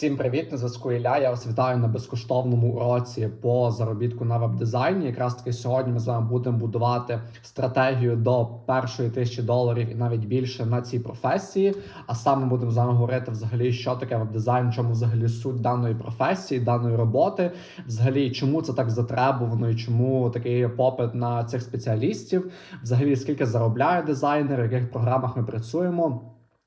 Всім привіт! На зв'язку Ілля. Я вас вітаю на безкоштовному уроці по заробітку на веб-дизайні. Якраз таки сьогодні ми з вами будемо будувати стратегію до першої тисячі доларів і навіть більше на цій професії. А саме будемо з вами говорити взагалі, що таке веб-дизайн, чому взагалі суть даної професії, даної роботи, взагалі чому це так затребувано і чому такий попит на цих спеціалістів, взагалі скільки заробляє дизайнер, в яких програмах ми працюємо.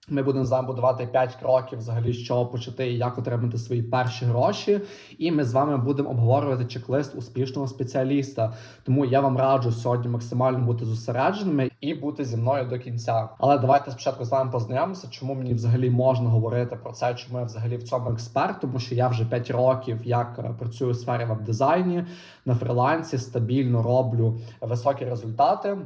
Ми будемо з вами будувати 5 кроків, взагалі, з чого почати і як отримати свої перші гроші. І ми з вами будемо обговорювати чек-лист успішного спеціаліста. Тому я вам раджу сьогодні максимально бути зосередженими і бути зі мною до кінця. Але давайте спочатку з вами познайомимося, чому мені взагалі можна говорити про це, чому я взагалі в цьому експерт, тому що я вже 5 років як е, працюю у сфері веб-дизайні на фрилансі, стабільно роблю високі результати.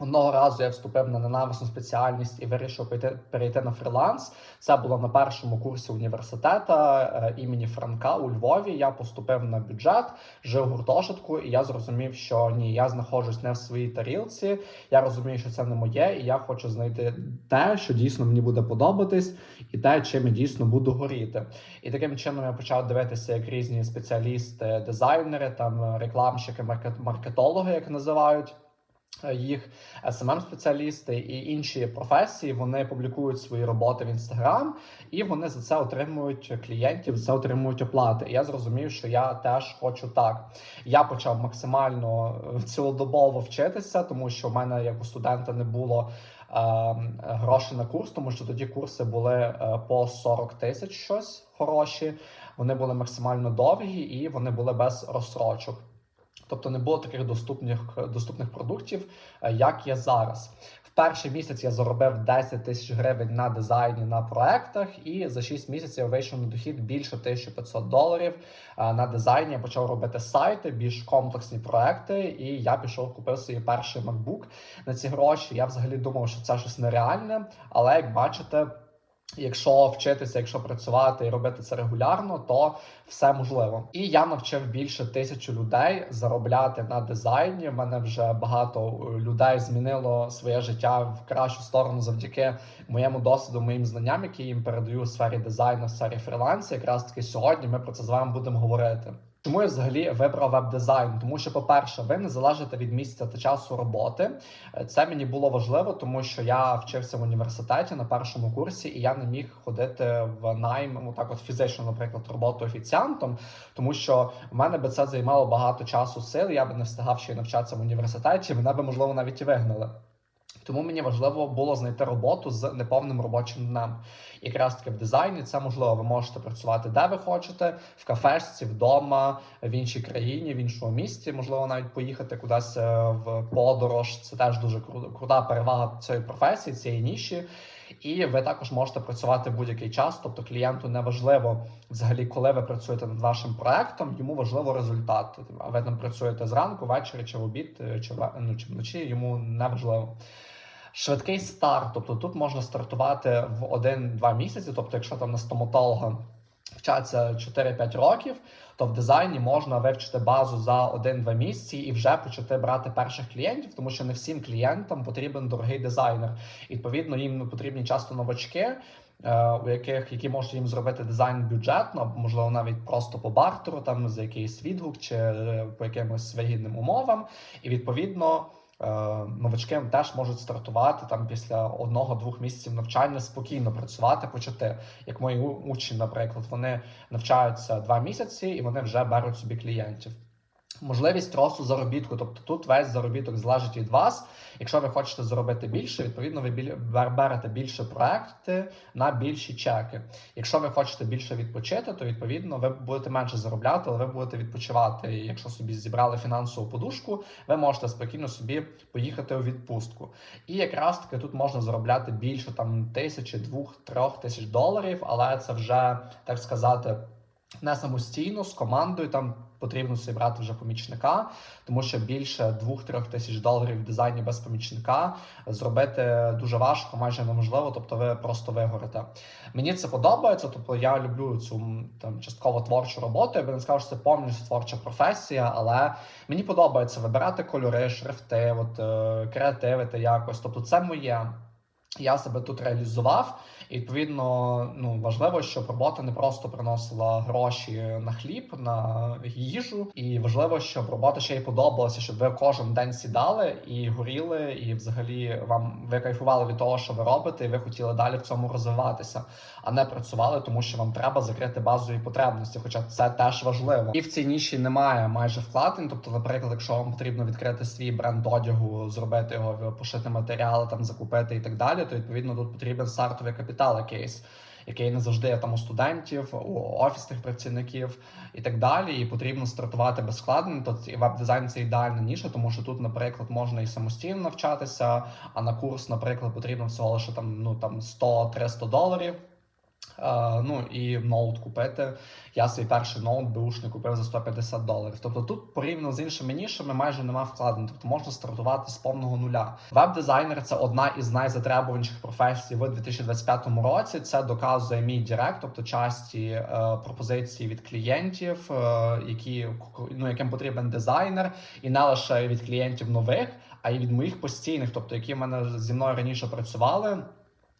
Одного разу я вступив на ненависну спеціальність і вирішив перейти, перейти на фріланс. Це було на першому курсі університету е, імені Франка у Львові. Я поступив на бюджет, жив у гуртожитку, і я зрозумів, що ні, я знаходжусь не в своїй тарілці. Я розумію, що це не моє, і я хочу знайти те, що дійсно мені буде подобатись, і те, чим я дійсно буду горіти. І таким чином я почав дивитися, як різні спеціалісти, дизайнери, там рекламщики, маркет- маркетологи, як називають їх smm спеціалісти і інші професії вони публікують свої роботи в інстаграм, і вони за це отримують клієнтів, за це отримують оплати. І я зрозумів, що я теж хочу так. Я почав максимально е, цілодобово вчитися, тому що в мене як у студента не було. е, Грошей на курс, тому що тоді курси були е, по 40 тисяч щось хороші. Вони були максимально довгі і вони були без розсрочок. Тобто не було таких доступних доступних продуктів, е, як є зараз. В перший місяць я заробив 10 тисяч гривень на дизайні на проектах, і за 6 місяців вийшов на дохід більше 1500 доларів е, на дизайні. Я почав робити сайти, більш комплексні проекти. І я пішов купив свій перший MacBook на ці гроші. Я взагалі думав, що це щось нереальне, але як бачите. Якщо вчитися, якщо працювати і робити це регулярно, то все можливо. І я навчив більше тисячі людей заробляти на дизайні. В мене вже багато е, людей змінило своє життя в кращу сторону завдяки моєму досвіду, моїм знанням, які їм передаю у сфері дизайну, в сфері фрілансу. Якраз таки сьогодні ми про це з вами будемо говорити. Чому я взагалі вибрав веб-дизайн? Тому що, по-перше, ви не залежите від місця та часу роботи. Це мені було важливо, тому що я вчився в університеті на першому курсі, і я не міг ходити в найм, ну так от фізично, наприклад, роботу офіціантом, тому що в мене би це займало багато часу сил. Я би не встигав ще й навчатися в університеті. Мене би можливо навіть і вигнали. Тому мені важливо було знайти роботу з неповним робочим днем. Якраз таки в дизайні це можливо. Ви можете працювати де ви хочете, в кафешці, вдома, в іншій країні, в іншому місті. Можливо, навіть поїхати кудись е, в подорож. Це теж дуже крута перевага цієї професії, цієї ніші. І ви також можете працювати в будь-який час. Тобто клієнту не важливо взагалі, коли ви працюєте над вашим проектом, йому важливо результат. А ви там працюєте зранку, ввечері чи в обід, е, чи ну, чи вночі, йому не важливо. Швидкий старт, тобто тут можна стартувати в 1-2 місяці. Тобто, якщо там на стоматолога вчаться 4-5 років, то в дизайні можна вивчити базу за 1-2 місяці і вже почати брати перших клієнтів, тому що не всім клієнтам потрібен дорогий дизайнер. І, відповідно, їм потрібні часто новачки. е, У яких які можуть їм зробити дизайн бюджетно, можливо навіть просто по бартеру, там за якийсь відгук чи е, по якимось вигідним умовам, і відповідно новачки теж можуть стартувати там після одного-двох місяців навчання спокійно працювати, почати. Як мої учні, наприклад, вони навчаються два місяці і вони вже беруть собі клієнтів. Можливість росту заробітку, тобто тут весь заробіток залежить від вас. Якщо ви хочете заробити більше, відповідно ви берете більше проекти на більші чеки. Якщо ви хочете більше відпочити, то відповідно ви будете менше заробляти, але ви будете відпочивати. І якщо собі зібрали фінансову подушку, ви можете спокійно собі поїхати у відпустку. І якраз таки тут можна заробляти більше там тисячі, двох, трьох тисяч доларів, але це вже так сказати не самостійно з командою. Там потрібно собі брати вже помічника, тому що більше 2-3 тисяч доларів в дизайні без помічника зробити дуже важко, майже неможливо. Тобто, ви просто вигорите. Мені це подобається. Тобто, я люблю цю там частково творчу роботу. Я би не сказав, що це повністю творча професія, але мені подобається вибирати кольори, шрифти, от е, креативити якось. Тобто, це моє. Я себе тут реалізував, і відповідно ну важливо, щоб робота не просто приносила гроші на хліб, на їжу, і важливо, щоб робота ще й подобалася, щоб ви кожен день сідали і горіли, і взагалі вам ви кайфували від того, що ви робите, і ви хотіли далі в цьому розвиватися, а не працювали, тому що вам треба закрити базові потребності. Хоча це теж важливо. І в цій ніші немає майже вкладень. Тобто, наприклад, якщо вам потрібно відкрити свій бренд одягу, зробити його, пошити матеріали, там закупити і так далі, то відповідно тут потрібен стартовий капітал якийсь. Який не завжди є там у студентів, у офісних працівників і так далі, і потрібно стартувати безкладно. То і веб-дизайн це ідеальна ніша, тому що тут, наприклад, можна і самостійно навчатися. А на курс, наприклад, потрібно всього лише там ну там 100-300 доларів. Е, ну і ноут купити. Я свій перший ноут беушний купив за 150 доларів. Тобто тут порівняно з іншими нішами майже нема вкладень. Тобто можна стартувати з повного нуля. Веб-дизайнер це одна із найзатребуваніших професій в 2025 році. Це доказує мій директ, тобто часті е, пропозиції від клієнтів, е, які ну, яким потрібен дизайнер, і не лише від клієнтів нових, а й від моїх постійних, тобто які в мене зі мною раніше працювали.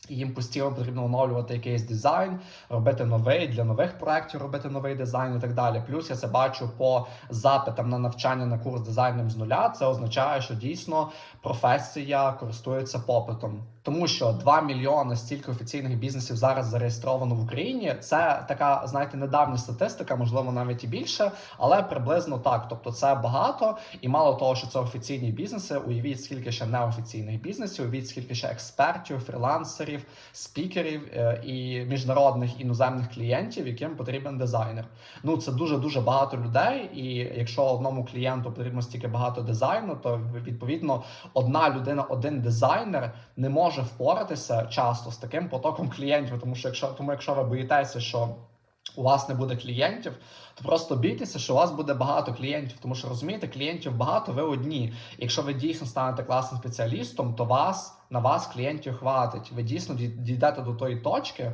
І їм постійно потрібно оновлювати якийсь дизайн, робити новий для нових проєктів, робити новий дизайн і так далі. Плюс я це бачу по запитам на навчання на курс дизайном з нуля. Це означає, що дійсно професія користується попитом. Тому що 2 мільйони стільки офіційних бізнесів зараз зареєстровано в Україні. Це така, знаєте, недавня статистика, можливо, навіть і більше, але приблизно так. Тобто, це багато, і мало того, що це офіційні бізнеси. Уявіть, скільки ще неофіційних бізнесів, уявіть, скільки ще експертів, фрілансерів, спікерів е, і міжнародних іноземних клієнтів, яким потрібен дизайнер. Ну це дуже дуже багато людей. І якщо одному клієнту потрібно стільки багато дизайну, то відповідно одна людина, один дизайнер не може впоратися часто з таким потоком клієнтів. Тому що якщо тому, якщо ви боїтеся, що у вас не буде клієнтів, то просто бійтеся, що у вас буде багато клієнтів, тому що розумієте, клієнтів багато, ви одні. Якщо ви дійсно станете класним спеціалістом, то вас на вас клієнтів хватить. Ви дійсно дій- дійдете до тої точки.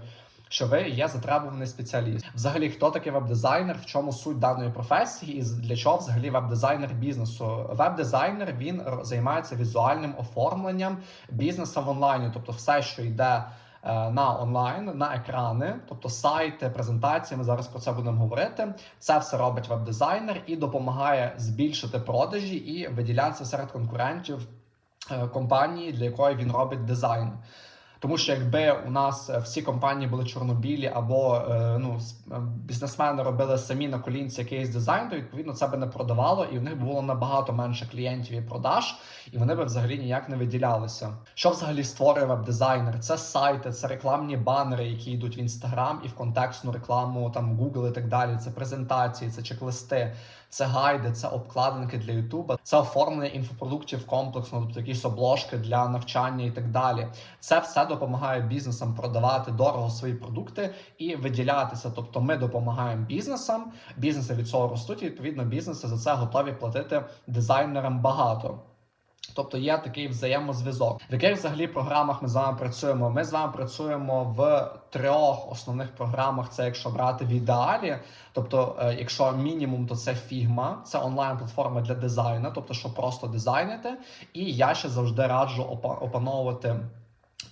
Що ви є затребуваний спеціаліст? Взагалі, хто такий веб-дизайнер? В чому суть даної професії, і для чого взагалі веб-дизайнер бізнесу? Веб-дизайнер він займається візуальним оформленням бізнесу в онлайні, тобто все, що йде е, на онлайн, на екрани, тобто сайти, презентації. Ми зараз про це будемо говорити. Це все робить веб-дизайнер і допомагає збільшити продажі і виділятися серед конкурентів е, компанії, для якої він робить дизайн. Тому що якби у нас е, всі компанії були чорнобілі, або е, ну е, бізнесмени робили самі на колінці якийсь дизайн, то відповідно це би не продавало, і в них було набагато менше клієнтів і продаж, і вони би взагалі ніяк не виділялися. Що взагалі створює веб-дизайнер? Це сайти, це рекламні банери, які йдуть в інстаграм і в контекстну рекламу, там Google і так далі. Це презентації, це чек-листи, це гайди, це обкладинки для Ютуба, це оформлення інфопродуктів комплексно, тобто якісь обложки для навчання і так далі. Це все допомагає бізнесам продавати дорого свої продукти і виділятися. Тобто, ми допомагаємо бізнесам, бізнеси від цього ростуть, і відповідно бізнеси за це готові платити дизайнерам багато. Тобто є такий взаємозв'язок. В яких взагалі програмах ми з вами працюємо? Ми з вами працюємо в трьох основних програмах. Це якщо брати в ідеалі. Тобто, е, якщо мінімум, то це Figma, це онлайн-платформа для дизайну, тобто, що просто дизайнити. І я ще завжди раджу опановувати.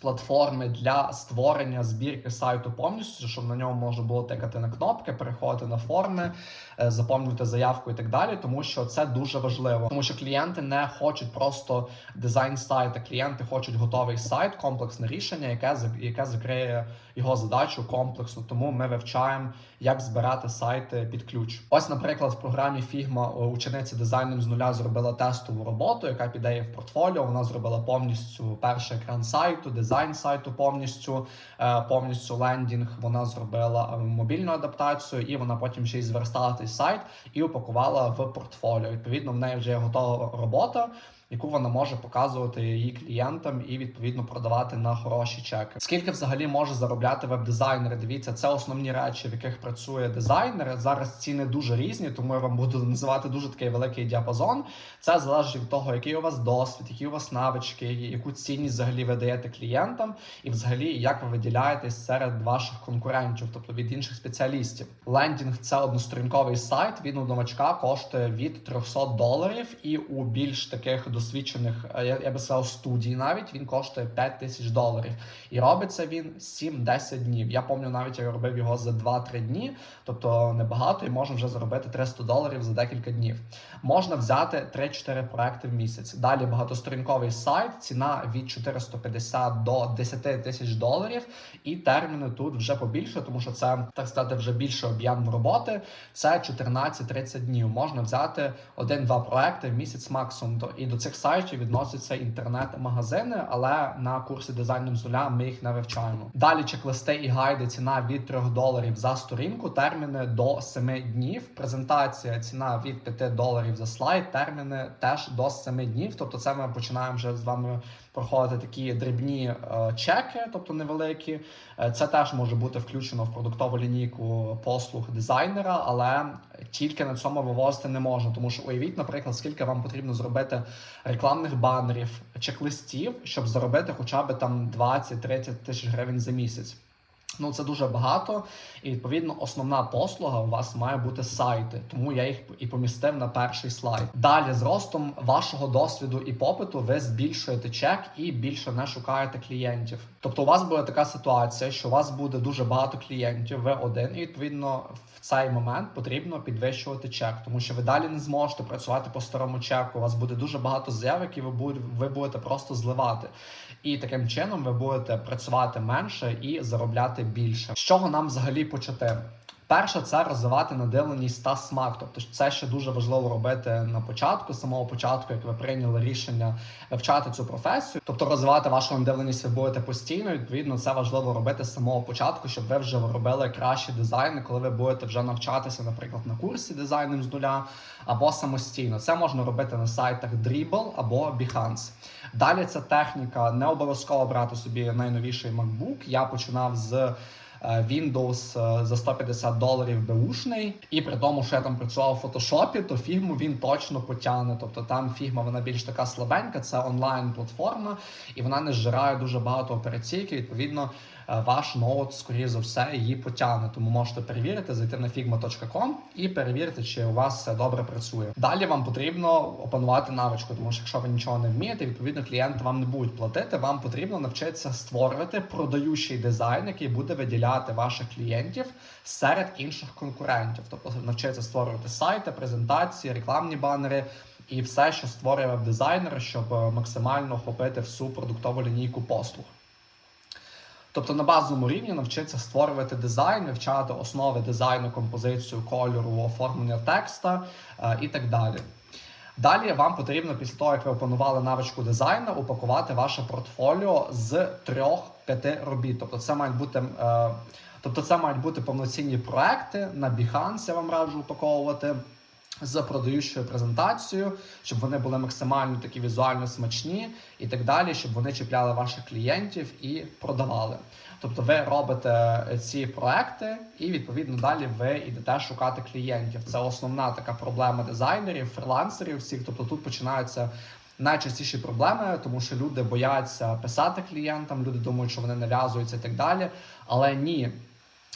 Платформи для створення збірки сайту повністю, щоб на ньому можна було тикати на кнопки, переходити на форми, е, заповнювати заявку і так далі, тому що це дуже важливо. Тому що клієнти не хочуть просто дизайн сайта, клієнти хочуть готовий сайт, комплексне рішення, яке яке закриє його задачу комплексно. Тому ми вивчаємо, як збирати сайти під ключ. Ось, наприклад, в програмі е, учениця дизайном з нуля зробила тестову роботу, яка піде в портфоліо. Вона зробила повністю перший екран сайту, дизайн сайту повністю, е, повністю лендінг. Вона зробила е, мобільну адаптацію, і вона потім ще й зверстала цей сайт і упакувала в портфоліо. Відповідно, в неї вже готова робота. Яку вона може показувати її клієнтам і відповідно продавати на хороші чеки. Скільки взагалі може заробляти веб-дизайнер? Дивіться, це основні речі, в яких працює дизайнер. Зараз ціни дуже різні, тому я вам буду називати дуже такий великий діапазон. Це залежить від того, який у вас досвід, які у вас навички, яку цінність взагалі ви даєте клієнтам, і взагалі як ви виділяєтесь серед ваших конкурентів, тобто від інших спеціалістів. Лендінг це односторінковий сайт. Він у новачка коштує від 300 доларів, і у більш таких досвідчених, е, я, я би сказав, студій навіть він коштує 5 тисяч доларів. І робиться він 7-10 днів. Я пам'ятаю, навіть я робив його за 2-3 дні, тобто небагато, і можна вже заробити 300 доларів за декілька днів. Можна взяти 3-4 проекти в місяць. Далі багатосторінковий сайт, ціна від 450 до 10 тисяч доларів, і терміни тут вже побільше, тому що це так сказати вже більше об'єм роботи. Це 14-30 днів. Можна взяти один-два проекти в місяць максимум. І до цих сайтів відносяться інтернет-магазини, але на курсі дизайну з нуля ми їх не вивчаємо. Далі чек-листи і гайди, ціна від 3 доларів за сторінку, терміни до 7 днів. Презентація ціна від 5 доларів за слайд, терміни теж до 7 днів. Тобто, це ми починаємо вже з вами проходити такі дрібні е, чеки, тобто невеликі. Е, Це теж може бути включено в продуктову лінійку послуг дизайнера, але тільки на цьому вивозити не можна. Тому що уявіть, наприклад, скільки вам потрібно зробити рекламних банерів, чек-листів, щоб заробити хоча б там 20-30 тисяч гривень за місяць. Ну, це дуже багато, і відповідно основна послуга у вас має бути сайти, тому я їх і помістив на перший слайд. Далі, з ростом вашого досвіду і попиту, ви збільшуєте чек і більше не шукаєте клієнтів. Тобто, у вас буде така ситуація, що у вас буде дуже багато клієнтів, ви один, і відповідно в цей момент потрібно підвищувати чек, тому що ви далі не зможете працювати по старому чеку. У вас буде дуже багато заяв, які ви будете, ви будете просто зливати. І таким чином ви будете працювати менше і заробляти більше. З чого нам взагалі почати? Перше, це розвивати надивленість та смак. Тобто, це ще дуже важливо робити на початку, з самого початку, як ви прийняли рішення вивчати цю професію. Тобто розвивати вашу надивленість ви будете постійно. Відповідно, це важливо робити з самого початку, щоб ви вже робили кращі дизайни, коли ви будете вже навчатися, наприклад, на курсі дизайном з нуля або самостійно. Це можна робити на сайтах Dribble або Behance. Далі це техніка. Не обов'язково брати собі найновіший MacBook. Я починав з Windows е, за 150 доларів беушний, і при тому, що я там працював в фотошопі, то фігму він точно потягне. Тобто там фігма вона більш така слабенька, це онлайн платформа, і вона не зжирає дуже багато операційки. Відповідно, е, ваш ноут, скоріше за все, її потягне. Тому можете перевірити, зайти на figma.com і перевірити, чи у вас все добре працює. Далі вам потрібно опанувати навичку, тому що якщо ви нічого не вмієте, відповідно клієнти вам не будуть платити. Вам потрібно навчитися створювати продаючий дизайн, який буде виділяти ваших клієнтів серед інших конкурентів. Тобто навчитися створювати сайти, презентації, рекламні банери. І все, що створює веб-дизайнер, щоб е, максимально охопити всю продуктову лінійку послуг. Тобто на базовому рівні навчитися створювати дизайн, вивчати основи дизайну, композицію, кольору, оформлення текста е, і так далі. Далі вам потрібно після того, як ви опанували навичку дизайну, упакувати ваше портфоліо з трьох-п'яти робіт. Тобто це мають бути. Е, Тобто це мають бути повноцінні проекти на Behance, я вам раджу упаковувати з продаючою презентацією, щоб вони були максимально такі візуально смачні і так далі, щоб вони чіпляли ваших клієнтів і продавали. Тобто ви робите ці проекти, і відповідно далі ви йдете шукати клієнтів. Це основна така проблема дизайнерів, фрилансерів всіх. Тобто тут починаються. Найчастіші проблеми, тому що люди бояться писати клієнтам, люди думають, що вони нав'язуються і так далі. Але ні,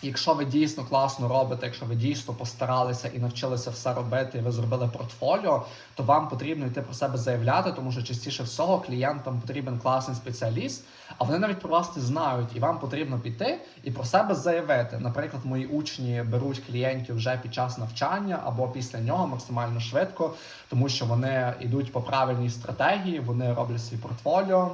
Якщо ви дійсно класно робите, якщо ви дійсно постаралися і навчилися все робити, і ви зробили портфоліо, то вам потрібно йти про себе заявляти, тому що частіше всього клієнтам потрібен класний спеціаліст, а вони навіть про вас не знають, і вам потрібно піти і про себе заявити. Наприклад, мої учні беруть клієнтів вже під час навчання або після нього максимально швидко, тому що вони йдуть по правильній стратегії, вони роблять свій портфоліо.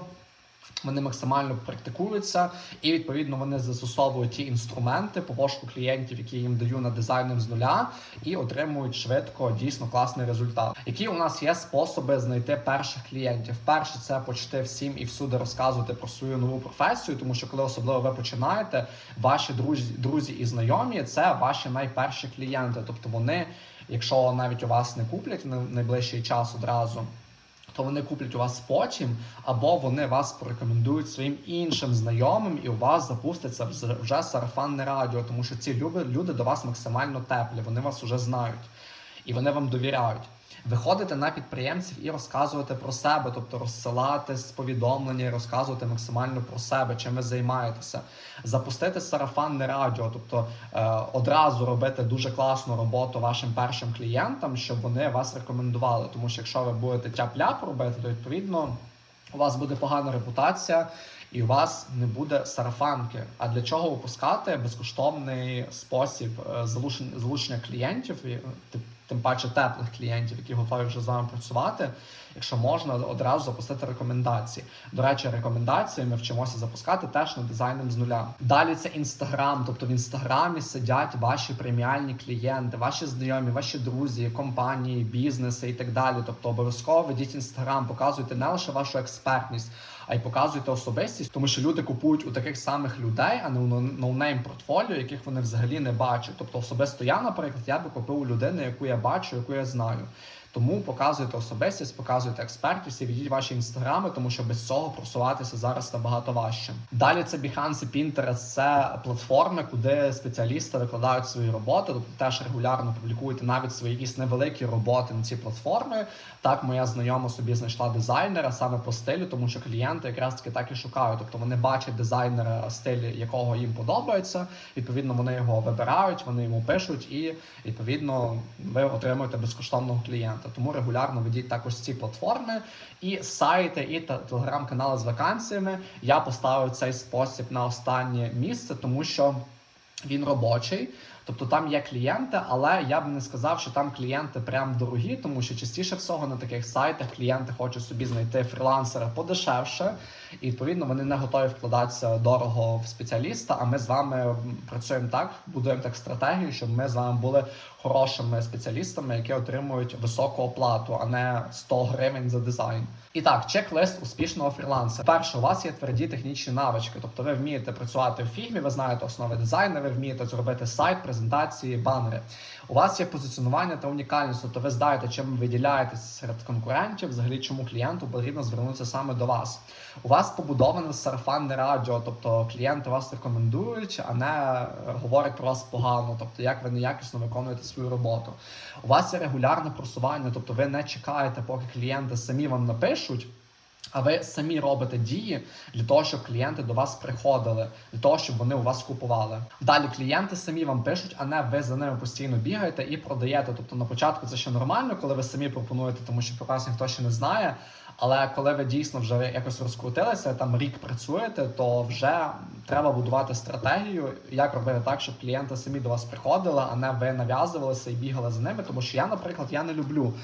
Вони максимально практикуються, і відповідно вони застосовують ті інструменти по пошуку клієнтів, які їм даю на дизайном з нуля, і отримують швидко дійсно класний результат. Які у нас є способи знайти перших клієнтів? Перше, це почати всім і всюди розказувати про свою нову професію, тому що коли особливо ви починаєте, ваші друзі, друзі і знайомі це ваші найперші клієнти. Тобто вони, якщо навіть у вас не куплять на найближчий час одразу то вони куплять у вас потім, або вони вас порекомендують своїм іншим знайомим, і у вас запуститься вже- сарафанне радіо, тому що ці люди, люди до вас максимально теплі, вони вас вже знають і вони вам довіряють. Виходити на підприємців і розказувати про себе, тобто розсилати повідомлення, і розказувати максимально про себе, чим ви займаєтеся, запустити сарафанне радіо, тобто е, одразу робити дуже класну роботу вашим першим клієнтам, щоб вони вас рекомендували. Тому що якщо ви будете тяп-ляп робити, то відповідно у вас буде погана репутація. І у вас не буде сарафанки. А для чого випускати безкоштовний спосіб е, залучення, клієнтів, е, тим- паче теплих клієнтів, які готові вже з вами працювати, якщо можна одразу запустити рекомендації. До речі, рекомендації ми вчимося запускати теж над дизайном з нуля. Далі це інстаграм, тобто в інстаграмі сидять ваші преміальні клієнти, ваші знайомі, ваші друзі, компанії, бізнеси і так далі. Тобто обов'язково ведіть інстаграм, показуйте не лише вашу експертність, а й показуйте особистість, тому що люди купують у таких самих людей, а не у ноунейм портфоліо, яких вони взагалі не бачать. Тобто, особисто я, наприклад, я би купив у людини, яку я бачу, яку я знаю. Тому показуйте особистість, показуйте експертність і ведіть ваші інстаграми, тому що без цього просуватися зараз набагато важче. Далі це Behance і Pinterest, це платформи, куди спеціалісти викладають свої роботи, тобто теж регулярно публікуєте навіть свої якісь невеликі роботи на ці платформи. Так, моя знайома собі знайшла дизайнера саме по стилю, тому що клієнти якраз таки так і шукають. Тобто вони бачать дизайнера, стиль якого їм подобається. Відповідно, вони його вибирають, вони йому пишуть, і відповідно ви отримуєте безкоштовного клієнта. Тому регулярно ведіть також ці платформи і сайти, і телеграм-канали з вакансіями. Я поставив цей спосіб на останнє місце, тому що він робочий. Тобто там є клієнти, але я б не сказав, що там клієнти прям дорогі, тому що частіше всього на таких сайтах клієнти хочуть собі знайти фрілансера подешевше, і відповідно вони не готові вкладатися дорого в спеціаліста. А ми з вами працюємо так, будуємо так стратегію, щоб ми з вами були хорошими спеціалістами, які отримують високу оплату, а не 100 гривень за дизайн. І так, чек-лист успішного фрілансера. Перше, у вас є тверді технічні навички, тобто ви вмієте працювати в фігмі, ви знаєте основи дизайну, ви вмієте зробити сайт, презентації, банери. У вас є позиціонування та унікальність, тобто ви знаєте, чим ви виділяєтесь серед конкурентів, взагалі чому клієнту потрібно звернутися саме до вас. У вас побудоване сарафанне радіо, тобто клієнти вас рекомендують, а не е, говорять про вас погано, тобто як ви неякісно виконуєте свою роботу. У вас є регулярне просування, тобто ви не чекаєте, поки клієнти самі вам напишуть. А ви самі робите дії для того, щоб клієнти до вас приходили, для того, щоб вони у вас купували. Далі клієнти самі вам пишуть, а не ви за ними постійно бігаєте і продаєте. Тобто на початку це ще нормально, коли ви самі пропонуєте, тому що про вас ніхто ще не знає. Але коли ви дійсно вже якось розкрутилися, там рік працюєте, то вже треба будувати стратегію, як робити так, щоб клієнти самі до вас приходили, а не ви нав'язувалися і бігали за ними. Тому що я, наприклад, я не люблю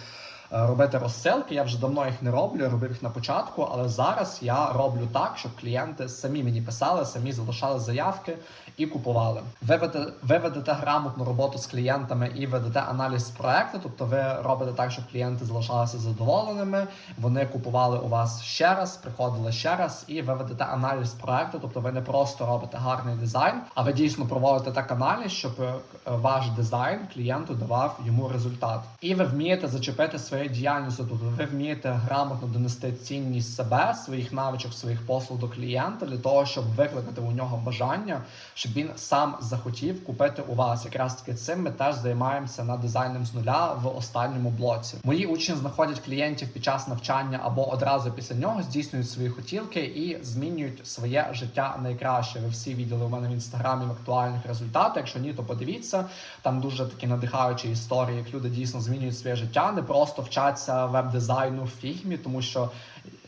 робити розсилки. Я вже давно їх не роблю, робив їх на початку, але зараз я роблю так, щоб клієнти самі мені писали, самі залишали заявки і купували. Ви ведете, ви грамотну роботу з клієнтами і ведете аналіз проекту, тобто ви робите так, щоб клієнти залишалися задоволеними, вони купували у вас ще раз, приходили ще раз, і ви ведете аналіз проекту, тобто ви не просто робите гарний дизайн, а ви дійсно проводите так аналіз, щоб е, ваш дизайн клієнту давав йому результат. І ви вмієте зачепити своєю діяльністю, тобто ви вмієте грамотно донести цінність себе, своїх навичок, своїх послуг до клієнта для того, щоб викликати у нього бажання, щоб він сам захотів купити у вас. Якраз таки цим ми теж займаємося над дизайном з нуля в останньому блоці. Мої учні знаходять клієнтів під час навчання або одразу після нього здійснюють свої хотілки і змінюють своє життя найкраще. Ви всі відділи у мене в інстаграмі в актуальних результатах. Якщо ні, то подивіться. Там дуже такі надихаючі історії, як люди дійсно змінюють своє життя, не просто вчаться веб-дизайну в фігмі, тому що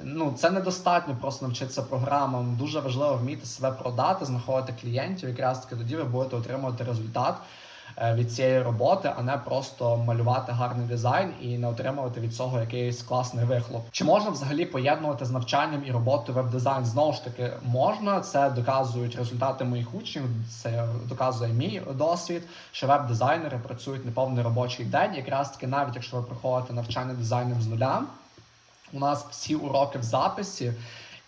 ну це недостатньо просто навчитися програмам. Дуже важливо вміти себе продати, знаходити клієнтів. Якраз таки тоді ви будете отримувати результат від цієї роботи, а не просто малювати гарний дизайн і не отримувати від цього якийсь класний вихлоп. Чи можна взагалі поєднувати з навчанням і роботою веб-дизайн? Знову ж таки, можна. Це доказують результати моїх учнів. Це доказує мій досвід, що веб-дизайнери працюють неповний робочий день. Якраз таки, навіть якщо ви проходите навчання дизайном з нуля. У нас всі уроки в записі,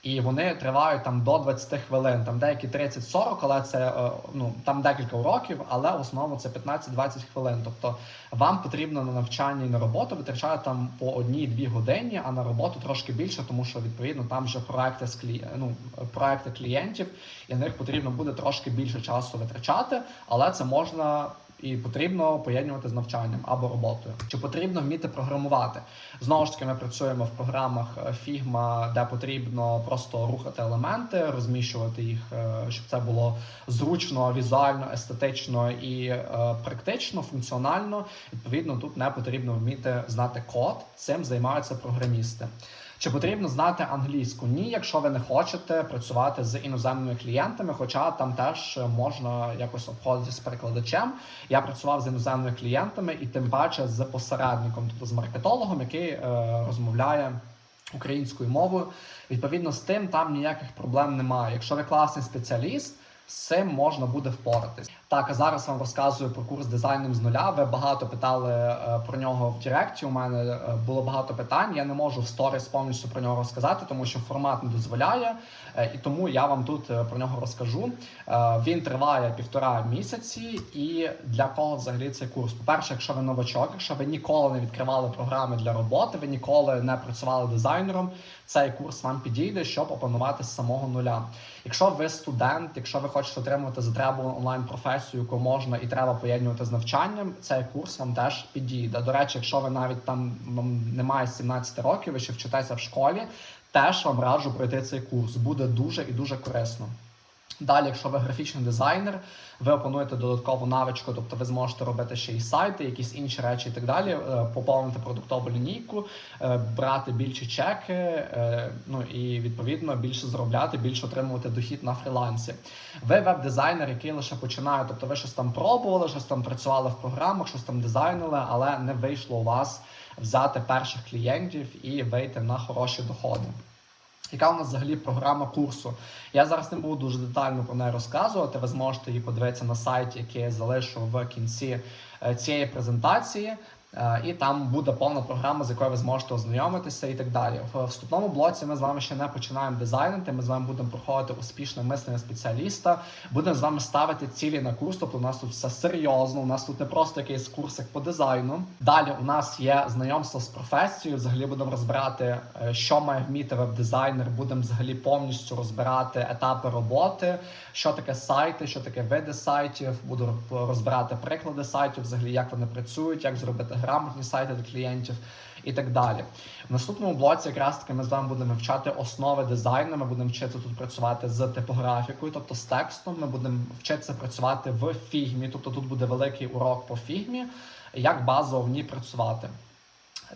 і вони тривають там до 20 хвилин. Там деякі 30-40, але це е, ну там декілька уроків, але в основному це 15-20 хвилин. Тобто вам потрібно на навчання і на роботу витрачати там по одній-дві годині, а на роботу трошки більше, тому що відповідно там вже проекти з клі... ну, проекти клієнтів, і на них потрібно буде трошки більше часу витрачати, але це можна і потрібно поєднувати з навчанням або роботою. Чи потрібно вміти програмувати? Знову ж таки, ми працюємо в програмах е, Figma, де потрібно просто рухати елементи, розміщувати їх, е, щоб це було зручно, візуально, естетично і е, практично, функціонально. Відповідно, тут не потрібно вміти знати код. Цим займаються програмісти. Чи потрібно знати англійську? Ні, якщо ви не хочете працювати з іноземними клієнтами, хоча там теж можна якось обходити з перекладачем. Я працював з іноземними клієнтами і тим паче з посередником, тобто з маркетологом, який е, розмовляє українською мовою. Відповідно з тим там ніяких проблем немає. Якщо ви класний спеціаліст. З цим можна буде впоратись. Так, а зараз вам розказую про курс дизайном з нуля. Ви багато питали е, про нього в Директі. У мене е, було багато питань. Я не можу в сторіс повністю про нього розказати, тому що формат не дозволяє. Е, і тому я вам тут про нього розкажу. Він триває півтора місяці. І для кого взагалі цей курс? По-перше, якщо ви новачок, якщо ви ніколи не відкривали програми для роботи, ви ніколи не працювали дизайнером. Цей курс вам підійде, щоб опанувати з самого нуля. Якщо ви студент, якщо ви хочете отримувати затребувану онлайн професію, яку можна і треба поєднувати з навчанням, цей курс вам теж підійде. До речі, якщо ви навіть там вам немає 17 років, ви ще вчитеся в школі, теж вам раджу пройти цей курс. Буде дуже і дуже корисно. Далі, якщо ви графічний дизайнер, ви опануєте додаткову навичку, тобто ви зможете робити ще й сайти, якісь інші речі і так далі, е, поповнити продуктову лінійку, е, брати більші чеки, е, ну і відповідно більше заробляти, більше отримувати дохід на фрілансі. Ви веб-дизайнер, який лише починає, тобто ви щось там пробували, щось там працювали в програмах, щось там дизайнили, але не вийшло у вас взяти перших клієнтів і вийти на хороші доходи. Яка у нас взагалі програма курсу? Я зараз не буду дуже детально про неї розказувати. Ви зможете її подивитися на сайті, який я залишу в кінці е, цієї презентації. Е, І там буде повна програма, з якою ви зможете ознайомитися і так далі. В вступному блоці ми з вами ще не починаємо дизайнити. Ми з вами будемо проходити успішне мислення спеціаліста. Будемо з вами ставити цілі на курс. Тобто у нас тут все серйозно. У нас тут не просто якийсь курсик по дизайну. Далі у нас є знайомство з професією. Взагалі будемо розбирати, е, що має вміти веб-дизайнер. Будемо взагалі повністю розбирати етапи роботи, що таке сайти, що таке види сайтів. Буду розбирати приклади сайтів, взагалі як вони працюють, як зробити грамотні сайти для клієнтів і так далі. В наступному блоці якраз таки ми з вами будемо вчати основи дизайну. Ми будемо вчитися тут працювати з типографікою, тобто з текстом. Ми будемо вчитися працювати в фігмі. Тобто тут буде великий урок по фігмі, як базово в ній працювати.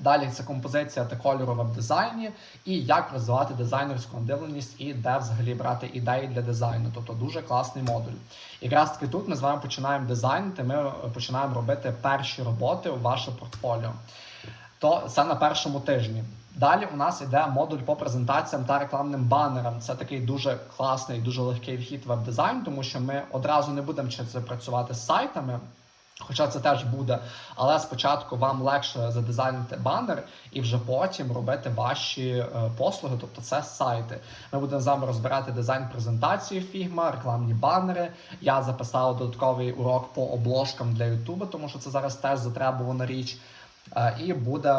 Далі це композиція та кольору в веб-дизайні, і як розвивати дизайнерську надивленість, і де взагалі брати ідеї для дизайну. Тобто дуже класний модуль. Якраз таки тут ми з вами починаємо дизайнити, ми починаємо робити перші роботи у ваше портфоліо. То це на першому тижні. Далі у нас йде модуль по презентаціям та рекламним банерам. Це такий дуже класний, дуже легкий вхід в веб-дизайн, тому що ми одразу не будемо працювати з сайтами. Хоча це теж буде, але спочатку вам легше задизайнити банер і вже потім робити ваші е, послуги, тобто це сайти. Ми будемо з вами розбирати дизайн презентації Figma, рекламні банери. Я записав додатковий урок по обложкам для Ютуба, тому що це зараз теж затребувана річ. Е, І буде,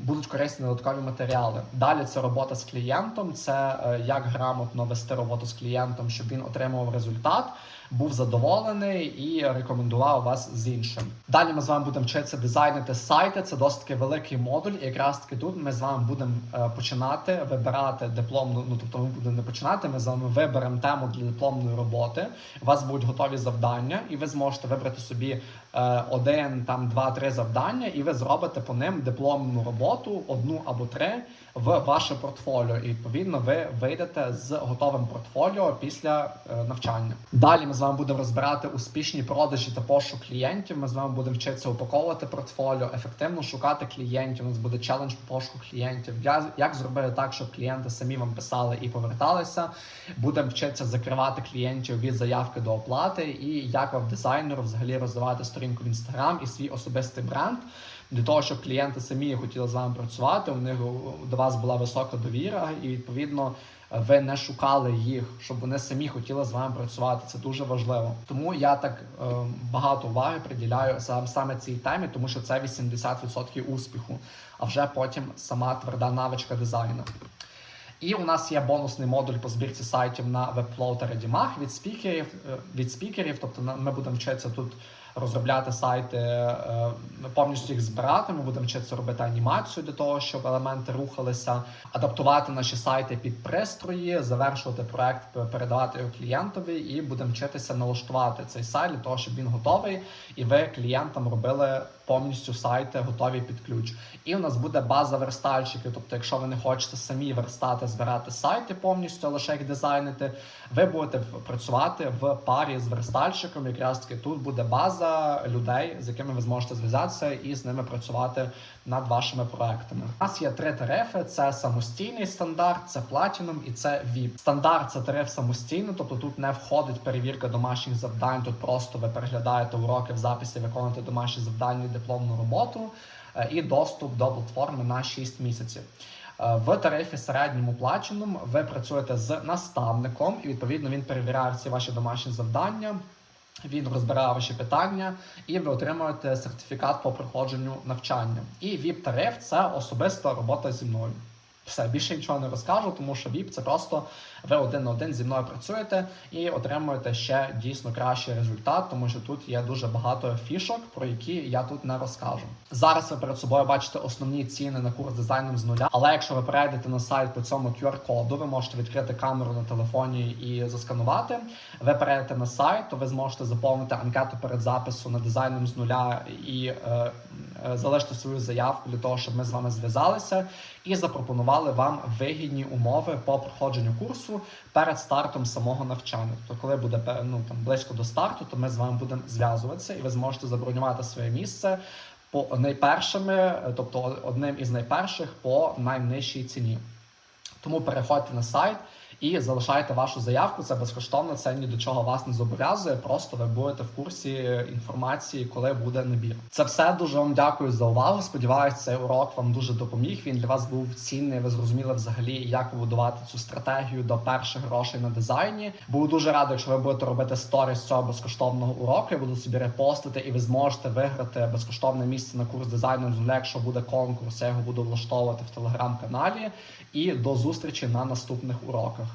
будуть корисні додаткові матеріали. Далі це робота з клієнтом, це е, як грамотно вести роботу з клієнтом, щоб він отримував результат, був задоволений і рекомендував вас з іншим. Далі ми з вами будемо вчитися дизайнити сайти. Це досить таки великий модуль. І якраз таки тут ми з вами будемо е, починати вибирати дипломну. Ну тобто, ми будемо не починати. Ми з вами виберемо тему для дипломної роботи. У вас будуть готові завдання, і ви зможете вибрати собі е, один, там два, три завдання, і ви зробите по ним дипломну роботу, одну або три в ваше портфоліо. І відповідно ви вийдете з готовим портфоліо після е, навчання. Далі ми з вами будемо розбирати успішні продажі та пошук клієнтів. Ми з вами будемо вчитися упаковувати портфоліо, ефективно шукати клієнтів. У нас буде челендж по пошуку клієнтів. Як зробити так, щоб клієнти самі вам писали і поверталися. Будемо вчитися закривати клієнтів від заявки до оплати, і як веб-дизайнеру взагалі розвивати сторінку в інстаграм і свій особистий бренд. Для того щоб клієнти самі хотіли з вами працювати, у них до вас була висока довіра, і відповідно ви не шукали їх, щоб вони самі хотіли з вами працювати. Це дуже важливо. Тому я так е, багато уваги приділяю сам- саме цій темі, тому що це 80% успіху, а вже потім сама тверда навичка дизайну. І у нас є бонусний модуль по збірці сайтів на Webflow та Readymag від спікерів. е, Від спікерів, тобто ми будемо вчитися тут розробляти сайти, е, повністю їх збирати. Ми будемо вчитися робити анімацію для того, щоб елементи рухалися, адаптувати наші сайти під пристрої, завершувати проект, передавати його клієнтові, і будемо вчитися налаштувати цей сайт для того, щоб він готовий, і ви клієнтам робили повністю сайти готові під ключ. І у нас буде база верстальщиків. Тобто, якщо ви не хочете самі верстати, збирати сайти повністю, лише їх дизайнити, ви будете працювати в парі з верстальщиком. Якраз таки тут буде база людей, з якими ви зможете зв'язатися і з ними працювати над вашими проектами. У нас є три тарифи: це самостійний стандарт, це платінум і це VIP. Стандарт це тариф самостійно, тобто тут не входить перевірка домашніх завдань. Тут просто ви переглядаєте уроки в записі, виконуєте домашні завдання, дипломну роботу е, і доступ до платформи на 6 місяців. Е, В тарифі середньому плаченому ви працюєте з наставником, і відповідно він перевіряє всі ваші домашні завдання. Він розбирає ваші питання, і ви отримуєте сертифікат по проходженню навчання. І vip тариф це особиста робота зі мною. Все більше нічого не розкажу, тому що VIP це просто ви один на один зі мною працюєте і отримуєте ще дійсно кращий результат, тому що тут є дуже багато фішок, про які я тут не розкажу. Зараз ви перед собою бачите основні ціни на курс дизайном з нуля. Але якщо ви перейдете на сайт по цьому QR-коду, ви можете відкрити камеру на телефоні і засканувати. Ви перейдете на сайт, то ви зможете заповнити анкету перед запису на дизайном з нуля і е, е, залишити свою заявку для того, щоб ми з вами зв'язалися і запропонували вам вигідні умови по проходженню курсу перед стартом самого навчання. Тобто, коли буде ну, там, близько до старту, то ми з вами будемо зв'язуватися, і ви зможете забронювати своє місце по найпершими, тобто одним із найперших по найнижчій ціні. Тому переходьте на сайт і залишайте вашу заявку. Це безкоштовно, це ні до чого вас не зобов'язує. Просто ви будете в курсі інформації, коли буде набір. Це все дуже вам дякую за увагу. Сподіваюсь, цей урок вам дуже допоміг. Він для вас був цінний. Ви зрозуміли взагалі, як побудувати цю стратегію до перших грошей на дизайні. Буду дуже радий, якщо ви будете робити сторіс цього безкоштовного уроку. Я буду собі репостити, і ви зможете виграти безкоштовне місце на курс дизайну з якщо буде конкурс. Я його буду влаштовувати в телеграм-каналі. І до зустрічі на наступних уроках.